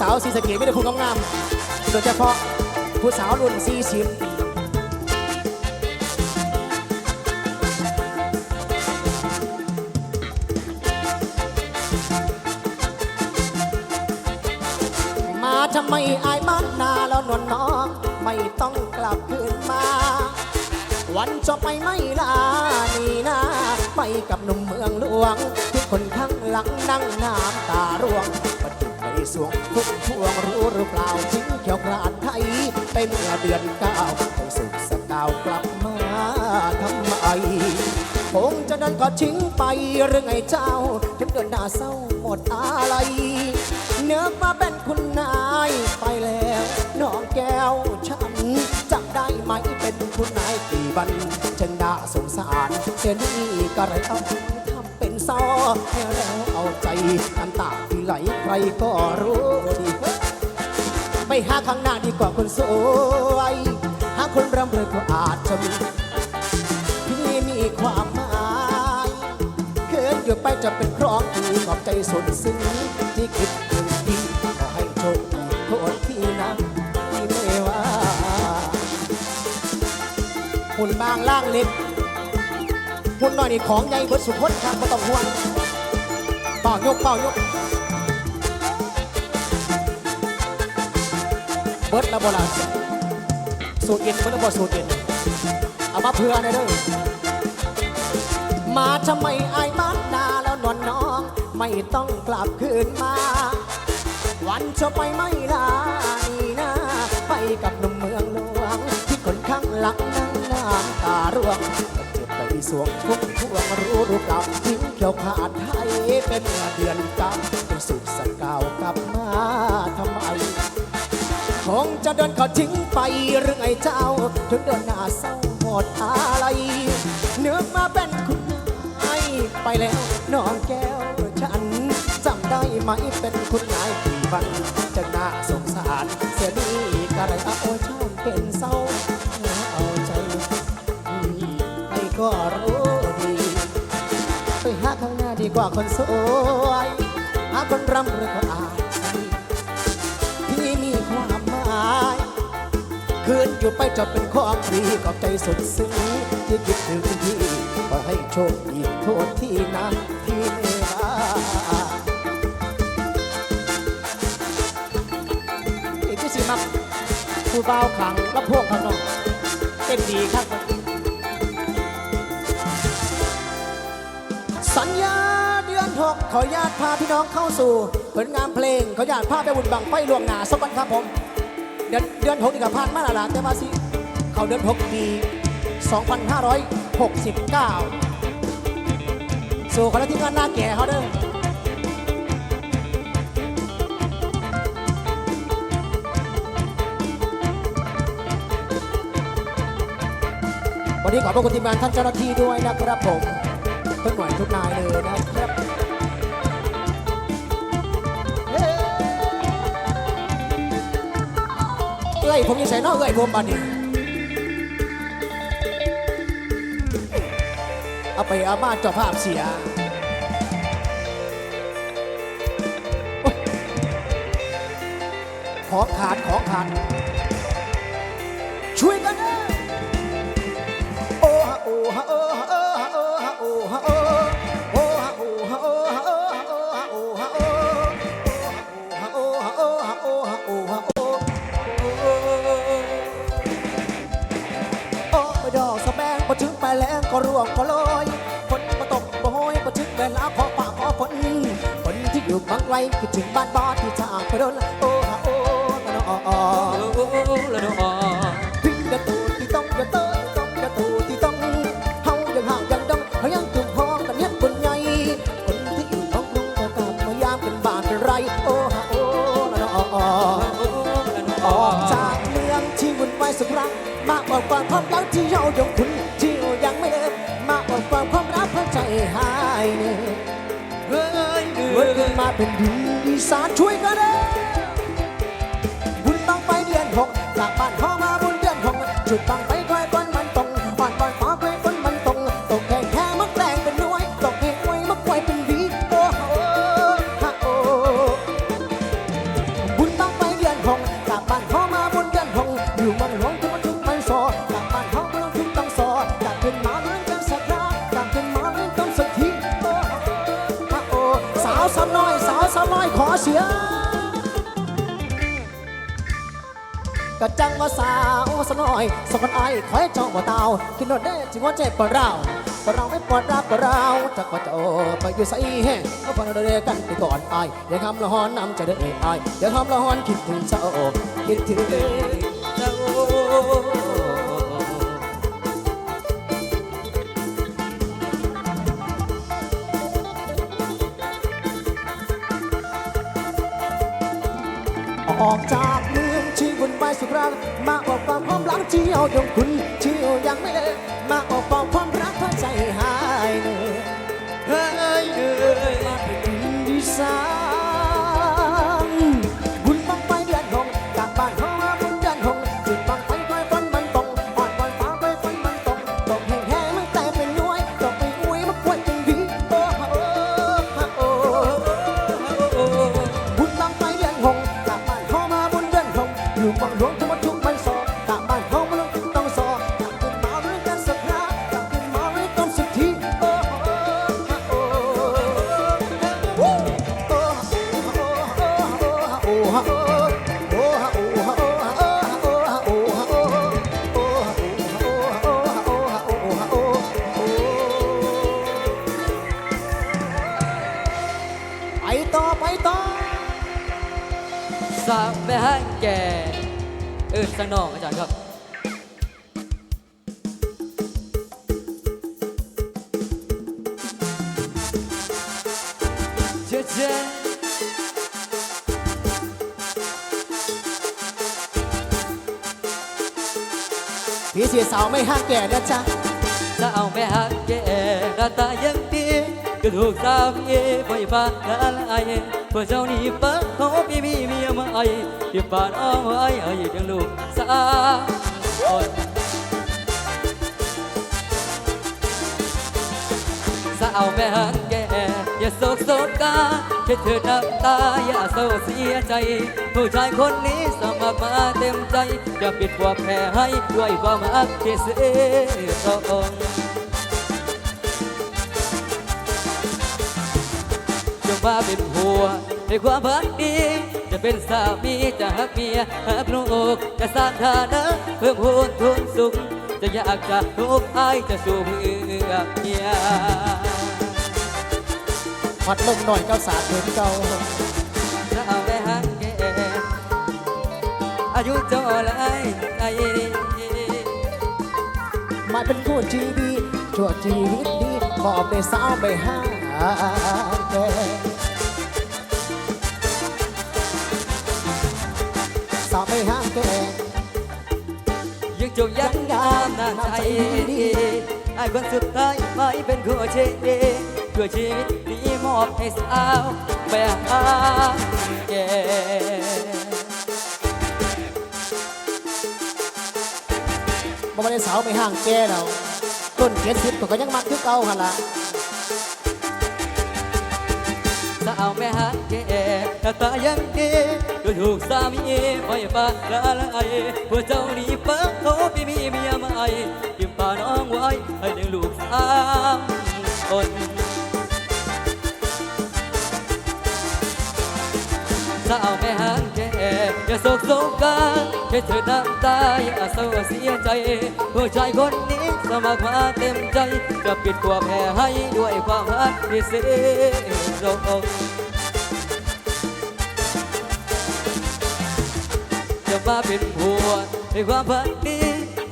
สาวสีสะเกดไม่ได้คุณงามๆโดยเฉพาะผู้สาวรุ่นสี่สิบมาทำไมอายบ้านนาแล้วนวลน้องไม่ต้องกลับคืนมา วันจะไปไม่ลานี่นะไปกับหนุ่มเมืองหลวงที่คนข้างหลังนั่งน้ำตาร่วง สวงทุกพวงรู้หรือเปล่าทิ้งเขียวกรานไทยไปเมื่อเดือนเก้าไปสุขสกาวกลับมาทำไมคงจะเดินก็ทิ้งไปหรือไงเจ้าถึงเดินหน้าเศร้าหมดอะไรเนื้อมาเป็นคุณนายไปแล้วน้องแก้วฉันจำได้ไหมเป็นคุณนายกี่วันจึงน่าสงสารเสียนี่ก็ไรเอา ซอให้เราเอาใจน้ำตาที่ไหลใครก็รู้ดีไปหาข้างหน้าดีกว่าคนสวย หาคนร่ำรวยก็อาจจะมีที่มีความหมายเขินอยู่ไปจะเป็นครองที่ขอบใจสุดซึ้งที่คิดถึงพี่ขอให้โชคดีโทษที่นะที่ไม่ว่าหุ่นบางล่างเล็ก หุ่นน้อยนี่ของใหญ่เบิดสุดคนครับไม่ต้องห่วงเป่ายกเป่ายกเบิดแล้วโบราณสูตรเย็นเบิดแล้วบ่สูตรเย็นเอามาเพื่อในเด้อมาทำไมไอายบ้านนาแล้วนอนน้อง ไม่ต้องกลับคืนมา วันจะไปไม่ลานี่นะไปกับหนุ่มเมืองหลวงที่คนข้างหลังนั่งน้ำตาร่วง สวงทุกพวงรู้รู้กลับทิ้งเกี่ยวขาดไทยเป็นเดือนกับเป็นสุขสกาวกลับมาทำไมคงจะเดินเขาทิ้งไปหรือไงเจ้าจนเดินหน้าเศร้าหมดอะไรเนื้อมาเป็นคุณนายไปแล้วน้องแก้วฉันจำได้ไหมเป็นคุณนายกี่วันจะหน่าส ว่าคนสวยหาคนร่ำรวยก็อาจที่มีความหมายคืนอยู่ไปจะเป็นของฟรีกับใจสุดซึ้งที่คิดถึงพี่ขอให้โชคดีโทษที่นะที่ไม่ว่าอีกที่สิมักผู้บ่าวขังรับพวกข้างนอกเต้นดีครับสัญญา เดือนหกขออนุญาตพาพี่น้องเข้าสู่ ผลงานเพลง ขออนุญาตพาไปบุญบังไฟลวงหนาสักวันครับผม เดือนเดือนหกนี่กับผ่านมาแล้วล่ะแต่ว่าสิ เขาเดือนหกปี 2569 สู่คณะที่งานหน้าแก่เขาเด้อวันนี้ขอบพระคุณทีมงานท่านเจ้าหน้าที่ด้วยนะครับผมทุกหน่วยทุกนายเลยนะครับ เอ้ยผมยังใส่นอกเอ้ยผมบันนี้เอาไปเอามาเจ้าภาพเสียโอ๊ยของขาดของขาดช่วยกันนะ วงก็ลอยฝนมาตกบ่โหยพอถึงเวลาขอฝากขอฝนฝนที่อยู่บางไกลคิดถึงบ้านบอดที่จากไปโดนโอ้ฮะโอ้ละนอพี่กระตูที่ต้องกระเตยต้องกระตูที่ต้องเฮายังห่างยังดงเฮายังจุ่มห้องกันเฮ็ดบนใหญ่คนที่อยู่ท้องกรุงก็กลับมายามเป็นบ้านเป็นไรโอ้ฮะโอ้ละนอออกจากเมืองที่วุ่นวายสักครั้งมาบอกควาความรักที่เราย เพื่อใจหายเฮ้ยเฮ้ยขึ้นมาเป็นดินอีสานช่วยกันเลยบุญบังไฟเดือนหกจากบ้านพ่อมาบุญเดือนหกจุดบัง คนไอ้ขอให้เจ้าบ่เตาขึ้นรถได้จึงว่าเจ็บปวดเราปวดเราไม่ปวดรับปวดเราจากว่าเจ้าไปอยู่ใส่แห้งก็พอเราเรียกันไปก่อนไอ้อย่าทำละหอนนำใจเด้อไอ้อย่าทำละหอนคิดถึงเจ้าคิดถึงเจ้าออกจาก ไปสุดรักมาออกความความรักเที่ยวยงคุณเที่ยวยังไม่เลิกมาออกความความรักเพราะใจหายเหนื่อยเฮ้ยมาเป็นดีสาน ต่อไปต่อสามแม่ให้แก่เอิญสังน้องอาจารย์ครับเจ๊เจ๊พี่เสียสาวไม่ห้างแก่นะจ๊ะถ้าเอาแม่หักแก่หน้าตายัง ถูกสามีไฟฟ้าละลายเพื่อเจ้านี่เปิ้ลเขาพี่มีเมียมาไอ้ที่บ้านเอาไว้ให้เพียงลูกสาวสาวแม่หักแกอย่าโศกโศกกาแค่เธอน้ำตาอย่าเศร้าเสียใจ ผู้ชายคนนี้สมัครมาเต็มใจอย่าปิดความแพ้ให้ด้วยความรักที่เสียตร งจะมเป็นผัวในความพักดี จะเป็นสามีจะหักเมียหักลูกจะสร้างฐานะเพิ่มพูนทุนสุข จะอยากจะทุกข์อายจะสู้เพื่อเมียมัดลงหน่อยเก้าสาดเถินเก่าถ้าเอาไปหักแกอายุเจ้าไรไอมาเป็นคู่ชีวิตชั่วชีวิตดีมอบในสาวไม่ห้าแก สาวไม่ห้างแก่ยังจงยันงามนาใจดีไอ้คนสุดท้ายไม่เป็นคู่ชีวิตคู่ชีวิตนี้มอบให้สาวแม่หาแกบ่มาได้สาวไม่ห้างแก่แล้วต้นเกียรติสิบก็ยังมักคือเก่าหันละสาวแม่หักแกหน้าตายังดี ก็ถูกสามีไฟฟ้าละลายเพื่อเจ้านี่ปิ้ลเขาพี่มีเมียใหม่ยิ้มป่าน้องไว้ ให้เลี้ยงลูกสามคนสาวแม่หางแก่อย่าโศกโศกกาแค่เธอน้ำตาอย่าเศร้าเสียใจผู้ชายคนนี้สมัครมาเต็มใจ จะปิดตัวแพ้ให้ด้วยความรักที่เสียตรงจ มาเป็นผัวในความพักดี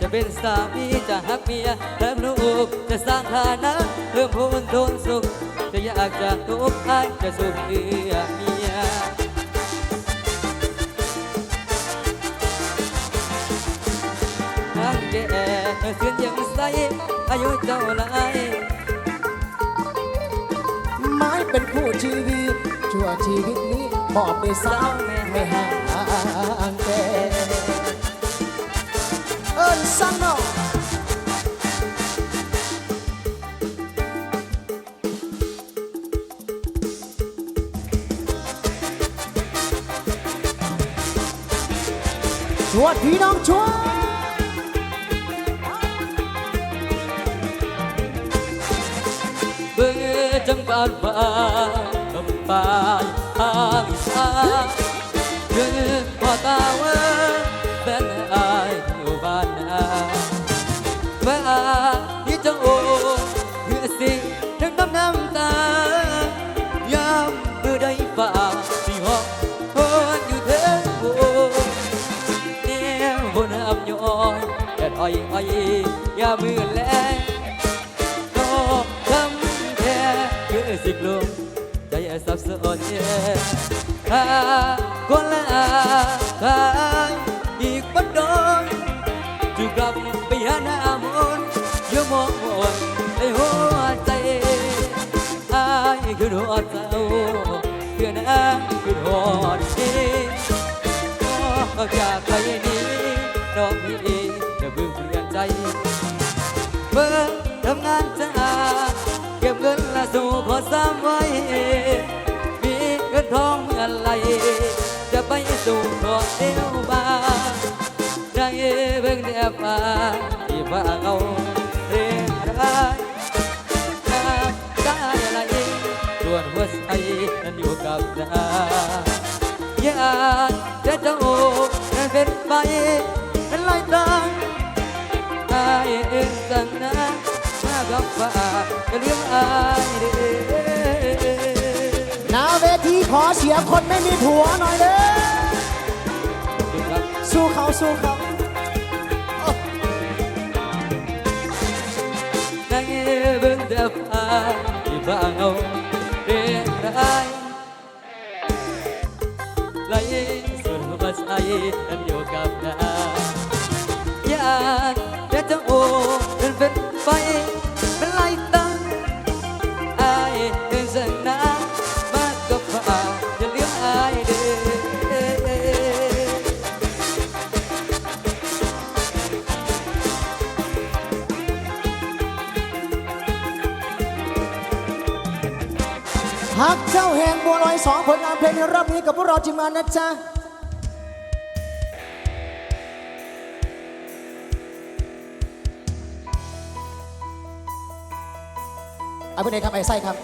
จะเป็นสามีจะหักเมียเริ่มลูกจะสร้างฐานะเพิ่มพูนทุนสุข จะอยากจะทุกข์ให้จะสุขเพื่อเมียทางแก่เสียนยังใสอายุเจ้าหลายไม้เป็นคู่ชีวิตชั่วชีวิตนี้มอบในสาวไม่ให้ วดพี่น้องชวดเบื่อจังบานฟ้าคำป่าทางอีสานคือพอตาเว้ อยอยยามมือแลงก็ทำแค่คือสิกลมใจสับสนถ้าคนละทางอีกบัดดอนจูกลับไปหาหน้ามนอยังมองมนในหัวใจอายคือหัวเจ้าเพื่อนอาคือหัวที่ก็ เงินทองเมื่อไรจะไปสู่ขอเดียวบานได้เบิ่งแต่ฟ้าที่ฟ้าเอาเรียงรายน้ำตาไหลส่วนหัวใจนั้นอยู่กับนาอยากจะเจ้านั้นเป็นไปเป็นลายตางอายเองสั่งนะมากับฟ้าจะเลี้ยงอายเด้อหน้าเวทีข อเสียงคนไม่มีผัวหน่อยเด้อสู้เขาสู้เขานั่งเบิ่งแต่ฟ้าที่ฟ้าเอาเรียงรไหลส่วนหัวใจนั้นอยู่กับนา สองผลงานเพลงในรอบนี้กับพวกเราทีมานะจ๊ะเอาไปไหนครับไอ้ไส้ครับ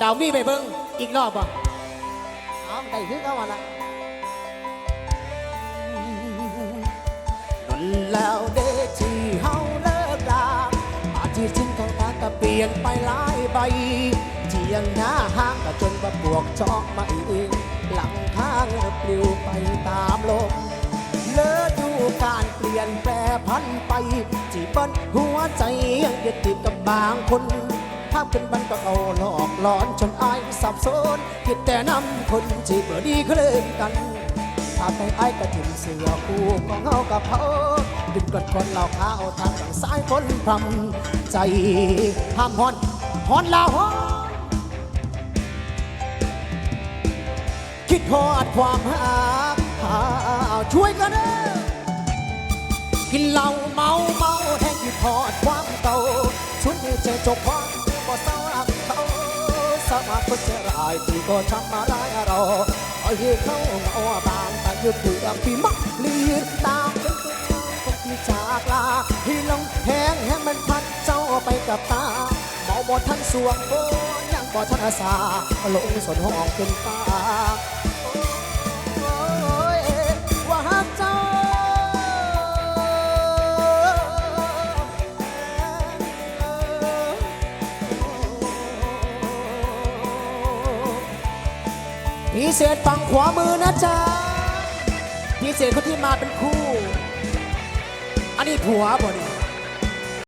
ดาวมีไปเบิ้งอีกรอบป่ะเอาได้ขึ้นเข้ามาละนั่นแล้วเดที่เฮาเลิกลาอาจที่จริงของตาก็เปลี่ยนไปหลายใบเจียงหน้าห้างก็ มาบวกจอกมาอีกหลังข้างปลิวไปตามลมเลิกดูการเปลี่ยนแปรพันไปจีบเบิ้ลหัวใจยังยึดติดกับบางคนภาพขึ้นบันก็เอาหลอกหลอนจนอายสับสนคิดแต่นำคนจีบเบอดีเคลื่อนกันถ้าไปไอ้ายก็ถิ่มเสือคู่ของเฮากับเขาดึงกดคนเราข้าวทางฝั่งซ้ายคนพรำใจห้ามฮอนฮอนลาฮอน คิดฮอดความหาหาช่วยกันเด้อกินเหล้าเมาเมาแทงคิดฮอดความเก่าชุดนี้เจอจบความบ่เศร้ารักเขาสมัคนเสียรายที่ก็ทำมาได้เราไอ้เขาเงาบางแต่ยึดถือพี่มักลีดตามเป็นตัวคนที่จากลาที่ลงแหงแหงมันพัดเจ้าไปกับตาเมาบ่ทันสวงโบยังบ่ทันอาสาลงสนห้องเป็นตา พิเศษฝั่งขวามือนะจ๊ะพิเศษคนที่มาเป็นคู่ อันนี้ผัวบ่เนี่ย